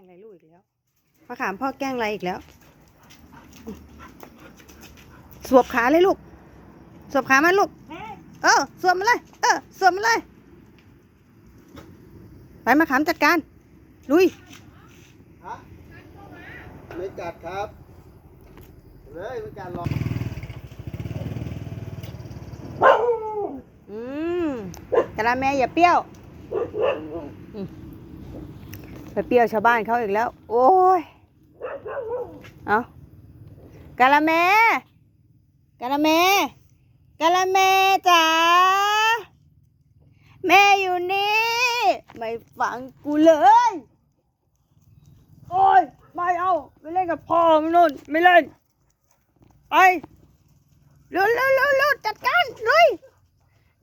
งอะไรลูกอีกแล้วมะขามพ่อแกล้งอะไรอีกแล้ว สวบขาเลยลูก สวบขามาลูก เออ สวมมาเลย เออ สวมมาเลย ไปมะขามจัดการ ลุย ฮะไม่กัดครับ เลยไม่กัดหรอกอืมกะละแมอย่าเปรี้ยว อืม ไปเปรี้ยวชาวบ้านเขาอีกแล้ว โอ้ย เอากะละแมกะละแมกะละแมจ๋า แม่อยู่นี่ ไม่ฟังกูเลย โอ้ย ไม่เอาไม่เล่นกับพ่อมันนู่น ไม่เล่น ไปเร็วเร็วเร็วเร็วจัดการลุย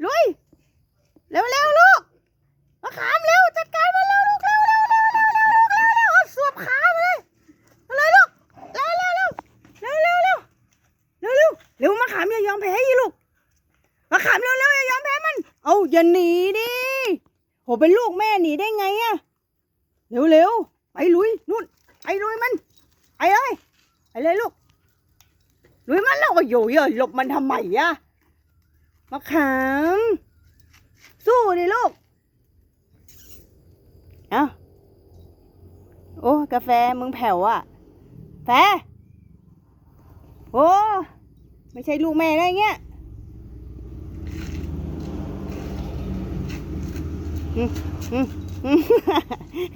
ลุยเร็วเร็วลูก ขามอย่ายอมแพ้ยี่ลูกมาขามเร็วเร็วอย่ายอมแพ้มัน เอาอย่าหนีดิโหเป็นลูกแม่หนีได้ไงอะเร็วเร็วไปลุยนู่นไปลุยมันไปเลยไปเลยลูกลุยมันแล้วโอ้ยโย่หลบมันทำไมอะมะขามสู้ดิลูกเอาโอ้กาแฟมึงแผ่วอะแฟโอ้ ไม่ใช่ลูกแม่ได้เงี้ยอืมอืมอืม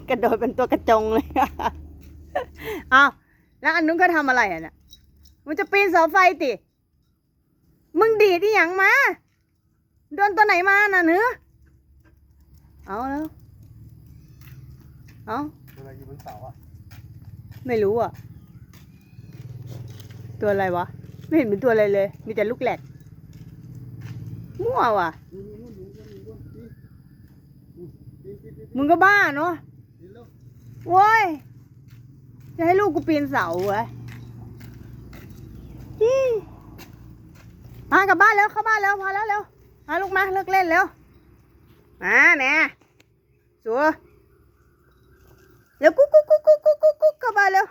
กระโดดเป็นตัวกระจงเลยเอาแล้วอันนู้นก็ทำอะไรอะเนี่ยมันจะปีนเสาไฟติ มึงดีดที่หยังมา โดนตัวไหนมาน่ะเนื้อเอาแล้วเอาอะไรอยู่บนเสาอะ ไม่รู้อะ ตัวอะไรวะ ไม่เห็นเป็นตัวอะไรเลย มีแต่ลูกแหลก มั่วว่ะ มึงก็บ้าเนาะโว้ย จะให้ลูกกูปีนเสาเหรอมากลับบ้านแล้วเข้าบ้านแล้วพอแล้วเร็วมาลูกมาเลิกเล่นเร็วมาแน่สัวแล้วกุ๊กกุ๊กกุ๊กกุ๊กกุ๊กกุ๊กกลับบ้านเร็ว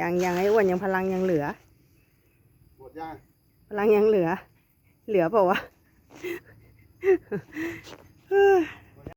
ยังยังไอ้อ้วนยังพลังยังเหลือ หมดยังพลังยังเหลือ เหลือเปล่าวะ